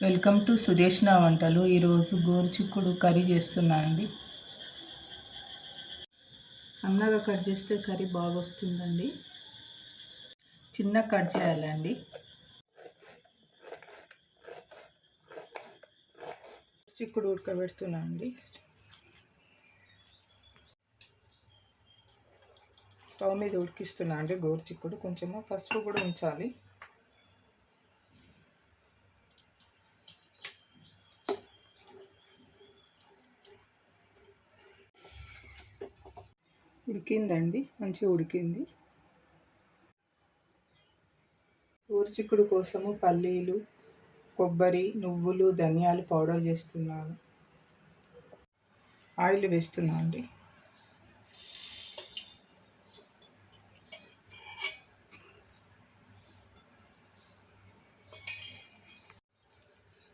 Welcome to Suresh వంటలు. ఈరోజు గోరుచిక్కుడు curry చేస్తున్నా అండి. సన్నగా కట్ చేస్తే కర్రీ బాగా వస్తుందండి చిన్న కట్ చేయాలండి. చిక్కుడు ఉడకబెడుతున్నా అండి. స్టవ్ మీద ఉడికిస్తున్నా అండి గోరు చిక్కుడు కొంచెము పసుపు కూడా ఉంచాలి. ఉడికిందండి మంచిగా ఉడికింది. ఊరిచిక్కుడు కోసము పల్లీలు కొబ్బరి నువ్వులు ధనియాలు పౌడర్ చేస్తున్నాను. ఆయిల్ వేస్తున్నా అండి.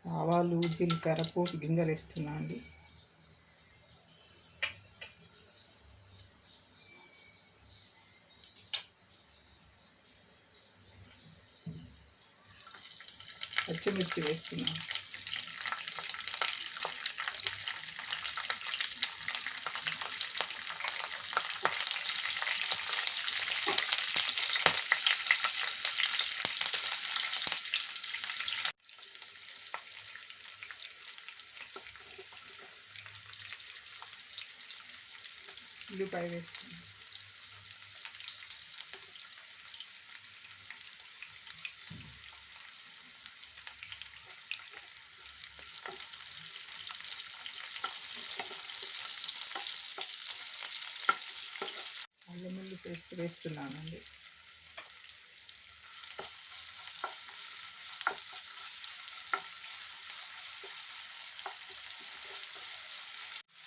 ఆవాలు జీలకర్ర పోపు గింజలు వేస్తున్నా అండి. పచ్చిమిర్చి వేస్తున్నాను ఉల్లిపాయ వేస్తున్నాను అల్లం పేస్ట్ వేస్తున్నానండి.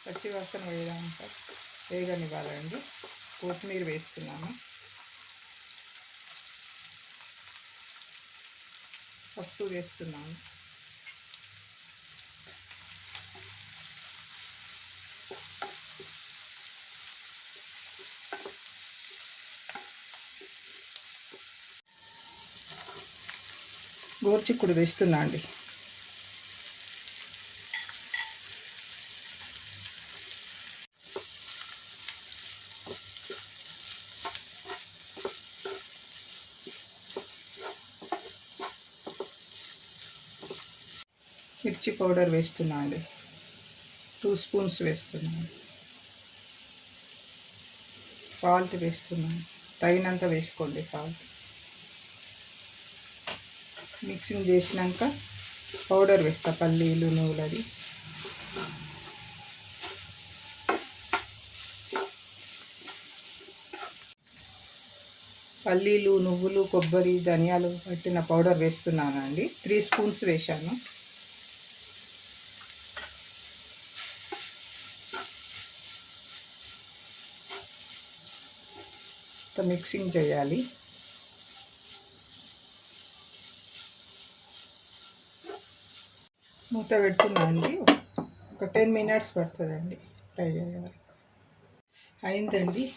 పచ్చి వాసన వేయడానికి వేగనివ్వాలండి. కొత్తిమీర వేస్తున్నాను. పసుపు వేస్తున్నాను. గోర్చిక్కుడు వేస్తున్నా అండి. మిర్చి పౌడర్ వేస్తున్నా అండి. టూ స్పూన్స్ వేస్తున్నాను సాల్ట్ వేస్తున్నాను తగినంత వేసుకోండి సాల్ట్. మిక్సింగ్ చేసినాక పౌడర్ వేస్తా పల్లీలు నువ్వులది పల్లీలు నువ్వులు కొబ్బరి ధనియాలు పట్టిన పౌడర్ వేస్తున్నానండి. త్రీ స్పూన్స్ వేశాను. మిక్సింగ్ చేయాలి. మూత పెడుతున్నానండి. ఒక టెన్ మినిట్స్ పడుతుందండి. ఫ్రై చేయాలి అయిందండి.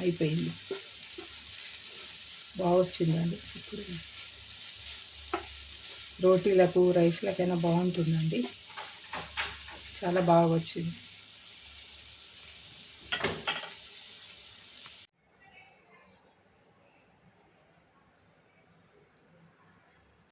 అయిపోయింది. బాగా వచ్చిందండి. ఇప్పుడు రోటీలకు రైస్లకైనా బాగుంటుందండి. చాలా బాగా వచ్చింది.